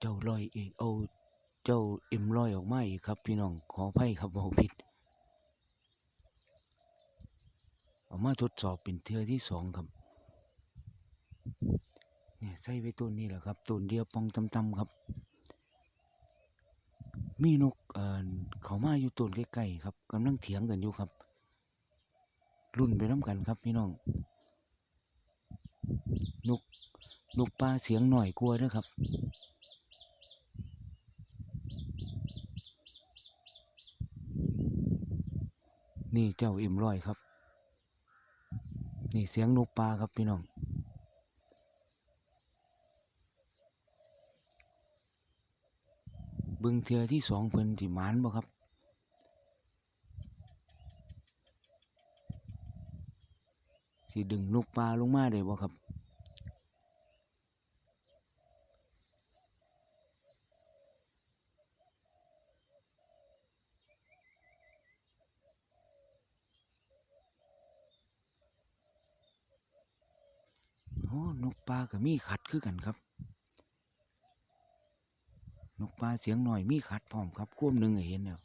เจ้าลอยเองเอาเจ้าเอ็มลอยออกมาอีกครับ พี่น้องขออภัยครับบอกผิด เอามาทดสอบเป็นเทือที่สองครับ เนี่ยใส่ไว้ต้นนี้แหละครับต้นเดียวปองตำๆครับ มีนกเอ่อเขามาอยู่ต้นใกล้ๆครับกำลังเถียงกันอยู่ครับ รุ่นไปน้ำกันครับพี่น้องนกนกปลาเสียงหน่อยกลัวด้อครับ นี่เจ้าอิ่มร้อยครับ นี่เสียงนกปลาครับพี่น้องเบิ่งเทือที่สองเพิ่นสิหมานบ่ครับสิดึงนกปลาลงมาได้บ่ครับ โอ้นกปลาก็มีขัด คือกันครับ นกปลาเสียงหน่อยมีขัดพร้อมครับควมหนึ่งเห็นแล้ว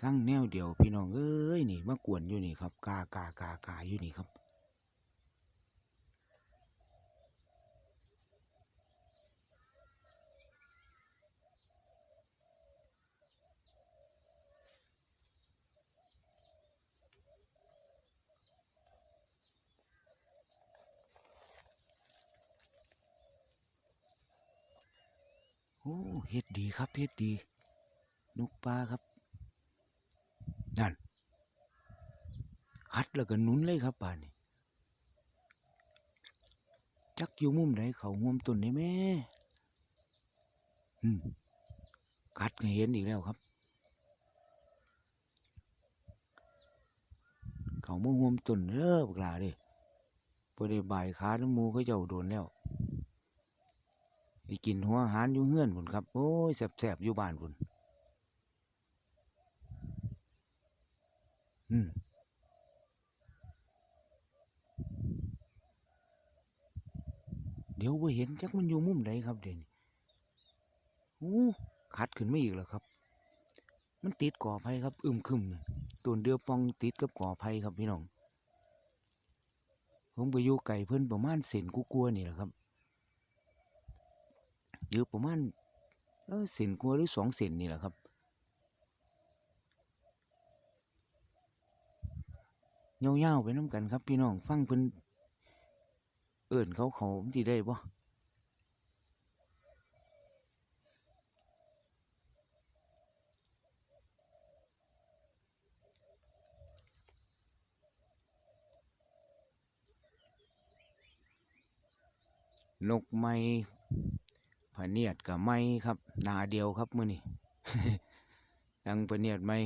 สร้างแนวเดียวพี่น้องเอ้ยนี่มากวนอยู่นี่ครับกากากากาอยู่นี่ครับโอ้เฮ็ดดีครับเฮ็ดดี นกปลาครับ นั่นคัดแล้วก็นุนเลยครับป่านนี้จักอยู่มุมไหนเขางวมต้นได้แม่อืมคัดเห็นอีกแล้วครับ เขามางวมต้นเด้อบักหลาเด้บ่ได้บ่ายขาน้ำมูเขาเจ้าโดนแล้วไปกินหัวอาหารอยู่เฮือนพุ่นครับ โอ้ยแสบๆอยู่บ้านพุ่น อืมเดี๋ยวว่าเห็นจักมันอยู่มุมใดครับเด่นโอ้ขัดขึ้นไมาอีกแล้วครับ มันติดก่อไผ่ครับ อึมครึมนะต้นเดือปองติดกับก่อไผ่ครับพี่น้อง ผมไปอยู่ไก่เพิ่อนประมาณเซนกูกลัวนี่แหละครับอยู่ประมาณเออเซนกลัวหรือสองเซนนี่แหละครับ เงาๆไปน้ำกันครับ พี่น้องฟังเพิ่นเอิ่นเขาเขาที่ได้บ่นกไม้พะเนียดกับไม้ครับหนาเดียวครับมือนี้ดังพะเนียดไม้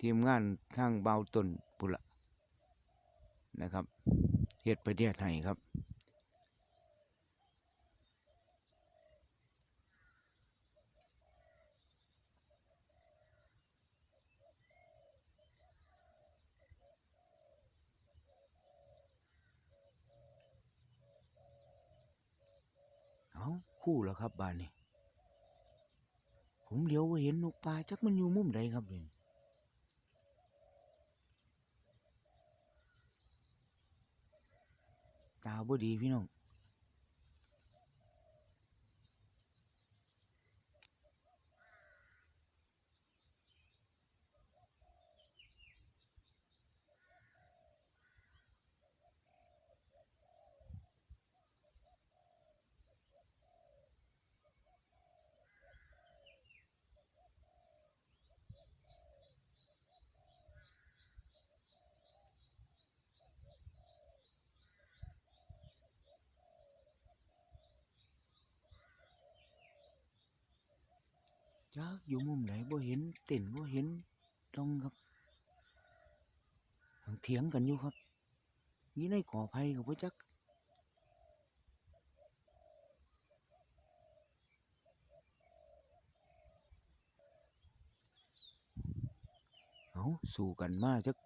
ทีมงานทางเบาต้นปุนละนะครับเฮ็ดประเดียดให้ครับ เอาคู่แล้วครับบ้านนี้ ผมเลี้ยวว่าเห็นนกปลาจักมันอยู่มุมใดครับเนี่ย ตาบ่ดีพี่น้อง จักอยู่มุมไหนบ่เห็นเต้นบ่เห็นตรงครับเถียงกันอยู่ครับนี่ในก่อไผ่กับบ่จักเอาสู้กันมาจัก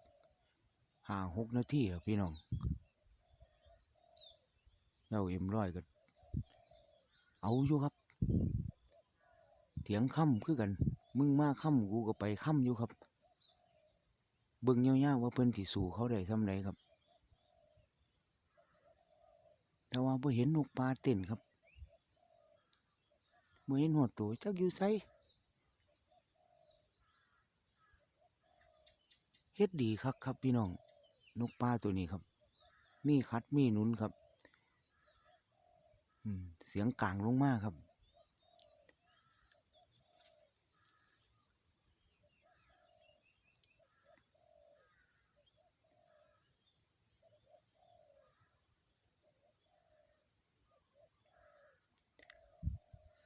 ห้าหกนาทีอะพี่น้องเราเอ็มร้อยกันเอาอยู่ครับ เถียงค่ำคือกัน มึงมาค่ำกูก็ไปค่ำอยู่ครับ เบิ่งยาวๆว่าเพิ่นสิสู้เขาได้ทำไรครับ แต่ว่าบ่เห็นนกปลาเต้นครับบ่เห็นหัวตัวจักอยู่ไสเฮ็ดดีคักครับพี่น้อง นกปลาตัวนี้ครับ มีคัดมีนุนครับเสียงกลางลงมากครับ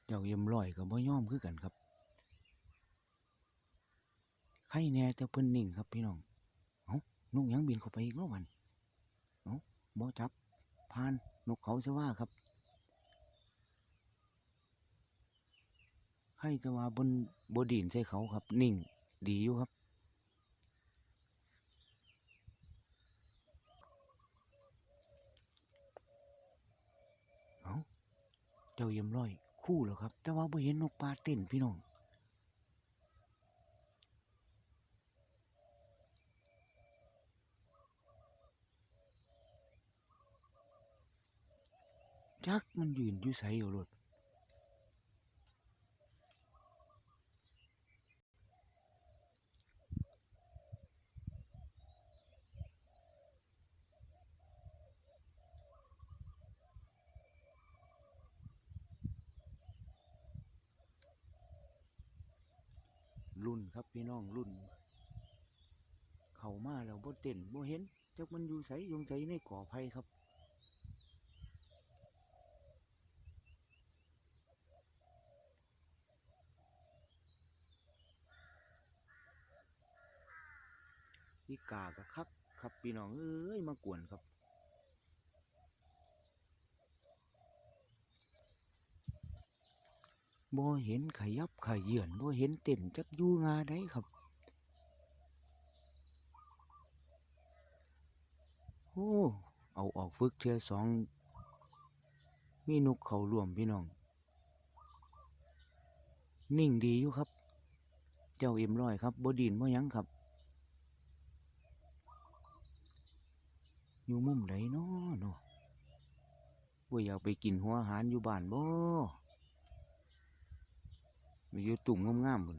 เจ้าเยี่ยมร้อยกับบ่ยอมคือกันครับใครแน่แต่เพิ่นนิ่งครับพี่น้องเอ้านกยังบินเข้าไปอีกแล้ววันเอ้าบ่จับพานนกเขาซะว่าครับให้แต่ว่าบนบดินใส่เขาครับ นิ่ง ดีอยู่ครับเอาเจ้าเยี่ยมร้อย คู่แล้วครับ แต่ว่าบ่เห็นนกปลาเต้นพี่น้องจักมันยืนอยู่ไสอยู่รถรุ่น ครับพี่น้องรุ่น เขามาแล้วบ่เต้นบ่เห็นจักมันอยู่ไสอยงไสในก่อไผ่ครับอีกาก็คัก ครับพี่น้องเอ้ยมากวนครับ บ่เห็นขยับขยื่นบ่เห็นเต้นจักยู่งาได้ครับ โอ้ เอาออกฝึกเทือสอง มีนกเขารวมพี่น้อง นิ่งดีอยู่ครับ เจ้าเอ็มร้อยครับบ่ดินบ่ยังครับ อยู่มุมไหนเนาะเนาะว่าอยากไปกินหัวอาหารอยู่บ้านบ่ ไปอยู่ตุ่มงามๆบุน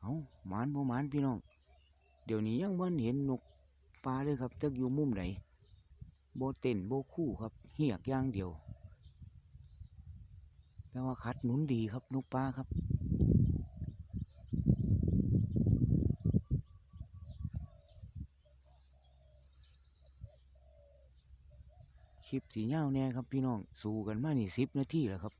เอาหมานบ่หมานพี่น้อง เดี๋ยวนี้ยังบ่เห็นนกปลาเลยครับจักอยู่มุมไหนโบเต้นโบคู่ครับ เหียกย่างเดียว แต่ว่าคัดหนุนดีครับนกปลาครับคลิปสีเงาแน่ครับพี่น้อง สู้กันมานี่สิบนาทีแล้วครับ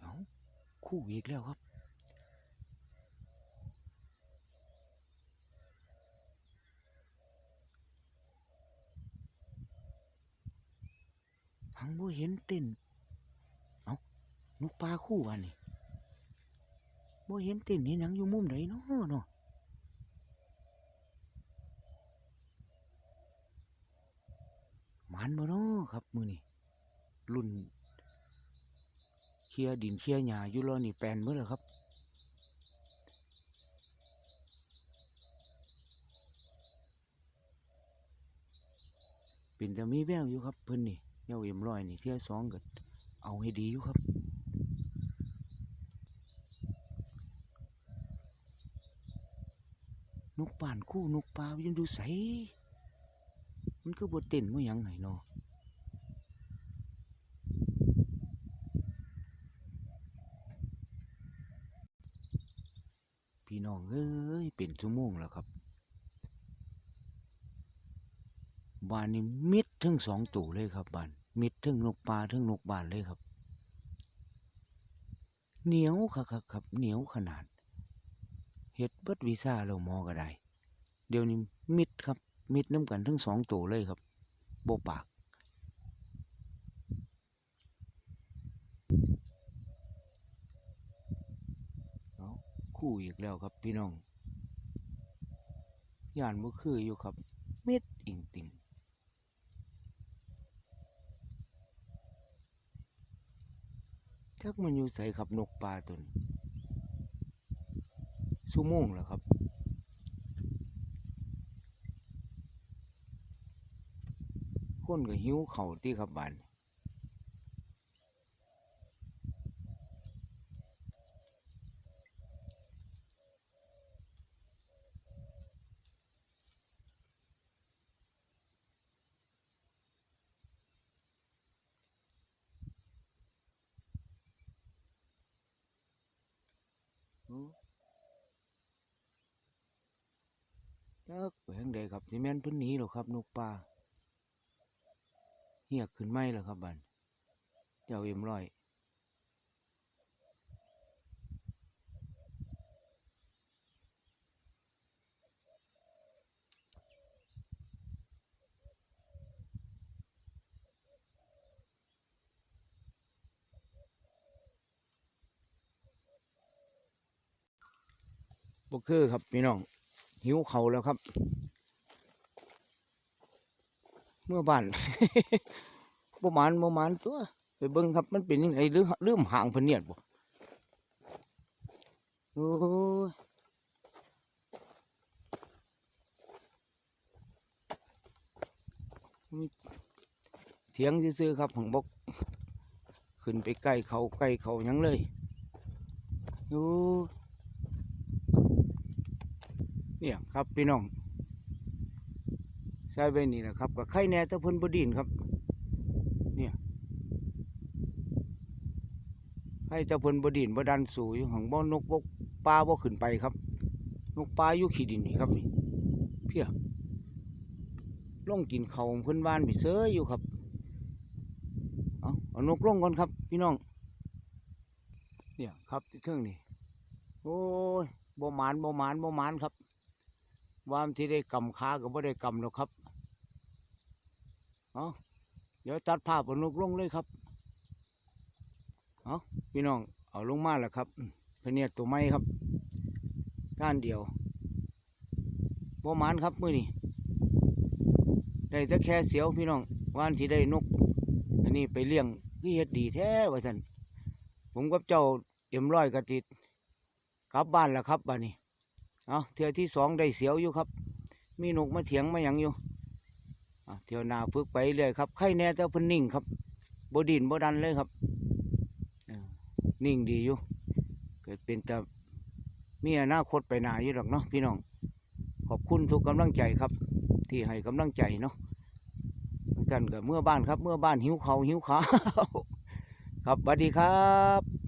เอา คู่อีกแล้วครับ หังบ่เห็นเต้นเอานกปลาคู่อันนี้บ่เห็นเต้นเห็นหยังอยู่มุมไหนเนาะเนาะมันบ่เนาะครับ มือนี่รุ่น เคลียดินเคลียหญ้าอยู่รอนี่แปลนเมื่อแล้วครับ เป็นแต่มีแววอยู่ครับเพิ่นนี่เยาเอ็มร้อยนี่เที่ยสองก็เอาให้ดีอยู่ครับนกป่านคู่นกปลายังดูใส มันก็บ่เต้นว่าหยังไงเนาะ องเอ้ยเป็นชั่วโมงแล้วครับบ้านนี้มิดทั้งสองตัวเลยครับบ้านมิดทั้งนกปลาทั้งนกบานเลยครับ เหนียวครับครับครับเหนียวขนาดเห็ดเบิดวีซ่าเรามอก็ได้ เดี๋ยวนี้มิดครับ มิดน้ำกันทั้งสองตัวเลยครับโบปาก เอา คู่อีกแล้วครับพี่น้องย่านบ่คืออยู่ครับ เม็ดอิงติงจักมันอยู่ใส่ครับนกปลาตวนชั่วโมงแล้วครับคนก็หิวเข่าที่ครับบาน จักไป ทางใดครับสิแม่นเพิ่นหนีหรอครับนกปลาเฮียกขึ้นไม่แล้วครับบันเจ้าเอ็มร้อยบ่คือครับพี่น้องหิวเขาแล้วครับ เมื่อบ้านบ่หมานบ่หมานตัวไปเบิ่งครับมันเป็นยังไงหรือเริ่มห่างเพิ่นเนี่ยบ่โอ้ยเถียงซื่อครับของบกขึ้นไปใกล้เขาใกล้เขายังเลยโอ้เนี่ยครับพี่น้อง ใส่ไปนี่นะครับกับไข่แหน่ตะเพิ่นบดินครับเนี่ยให้เจ้าเพิ่นบดินบดันสูอยู่ของบ่นกบกปลาบ่ขึ้นไปครับ นกปลาอยู่ขี้ดินนี่ครับนี่เพี้ยล่องกินเขาของเพิ่นบ้านไปเซยออยู่ครับเอาเอานกล่องก่อนครับ พี่น้อง เนี่ยครับที่เครื่องนี่โอ้ยบ่หมานบ่หมานบ่หมานครับว่ามที่ได้กำขาก็บ่ได้กำหรอกครับ เอาเดี๋ยวตัดภาพเอานกลงเลยครับ เอาพี่น้องเอาลงมาแล้วครับเพเนี่ยตัวไม้ครับก้านเดียวบ่มานครับมือนี่ได้แต่แค่เสียวพี่น้องวาอันที่ได้นก อันนี้ไปเลี้ยงคือเฮ็ดดีแท้ว่าสันผมกับเจ้าเอ็มร้อยกระติดกลับบ้านแล้วครับบ้านนี้เอาเที่ยวที่สองได้เสียวอยู่ครับ มีนกมาเถียงมาหยังอยู่ เที่ยวนาฝึกไปเรื่อยครับไข่แน่แต่พิ่นนิ่งครับบดินบดันเลยครับนิ่งดีอยู่เกิดเป็นแต่มีอนาคตไปหนาอยู่หรอกเนาะพี่น้องขอบคุณทุกกำลังใจครับ ที่ให้กำลังใจเนาะท่านก็เมื่อบ้านครับ เมื่อบ้านหิวเขาหิวขาครับสวัสดีครับ